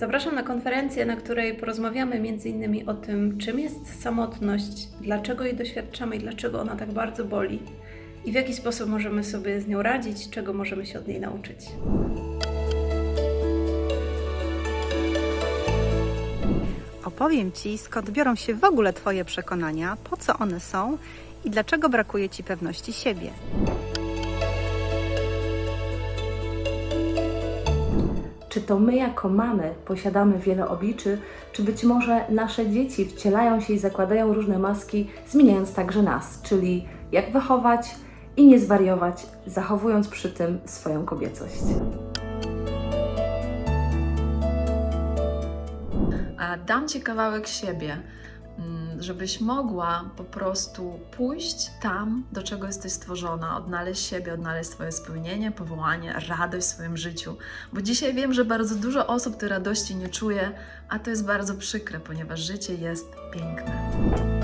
Zapraszam na konferencję, na której porozmawiamy m.in. o tym, czym jest samotność, dlaczego jej doświadczamy i dlaczego ona tak bardzo boli i w jaki sposób możemy sobie z nią radzić, czego możemy się od niej nauczyć. Opowiem Ci, skąd biorą się w ogóle Twoje przekonania, po co one są i dlaczego brakuje Ci pewności siebie. Czy to my jako mamy posiadamy wiele obliczy, czy być może nasze dzieci wcielają się i zakładają różne maski, zmieniając także nas, czyli jak wychować i nie zwariować, zachowując przy tym swoją kobiecość. Dam Ci kawałek siebie, żebyś mogła po prostu pójść tam, do czego jesteś stworzona, odnaleźć siebie, odnaleźć swoje spełnienie, powołanie, radość w swoim życiu. Bo dzisiaj wiem, że bardzo dużo osób tej radości nie czuje, a to jest bardzo przykre, ponieważ życie jest piękne.